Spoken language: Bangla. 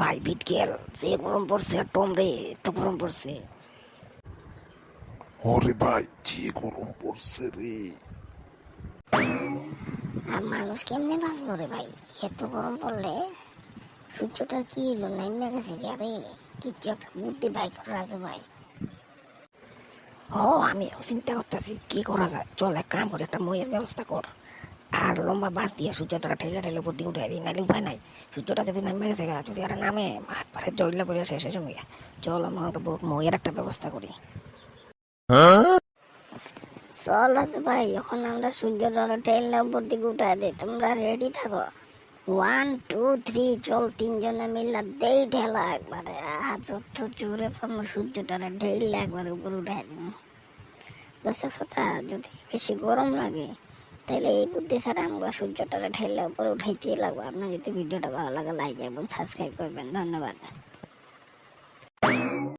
ভাই বিট গেল। যে গরম পড়ছে টম রে এত গরম পড়ছে। ওরে ভাই যে গরম পড়ছে রে। আর মানুষ কেমনে বাঁচবো রে ভাই? এত গরম পড়লে সূর্যটা কি হলো? নাইমে গেছে কি? আরে কিচ্ছু একটা বুদ্ধি ভাই করা আছে ভাই। ও আমি চিন্তা করতেছি কি করা যায়? চল এক কাম করে একটা মইয়ের ব্যবস্থা কর। আর লম্বা বাঁশ দিয়ে সূর্যটা ঠেলে ঠেলে উপর দিয়ে উঠে নাইলে উপায় নাই। সূর্যটা যদি নামে গেছে গা, যদি আর নামে একবারে জড়িলা পড়ে শেষ হয়ে যাবে চল আমরা একটা মইয়ের একটা ব্যবস্থা করি। চল আছে ভাই এখন আমরা সূর্যটা ঠেলে উপর দিকে উঠে দিই। তোমরা রেডি থাকো? ওয়ান টু থ্রি চল তিনজনে মিললে দেই ঠেলা একবারে। আহ যত জোরে পাবো সূর্যটারে ঢেলে একবারে উপরে উঠে দর্শক শ্রোতা যদি বেশি গরম লাগে তাহলে এই বুদ্ধি ছাড়া আমরা সূর্যটা ঠেলে উপরে উঠাইতে লাগবো। আপনার যদি ভিডিওটা ভালো লাগে লাইক এবং সাবস্ক্রাইব করবেন। ধন্যবাদ।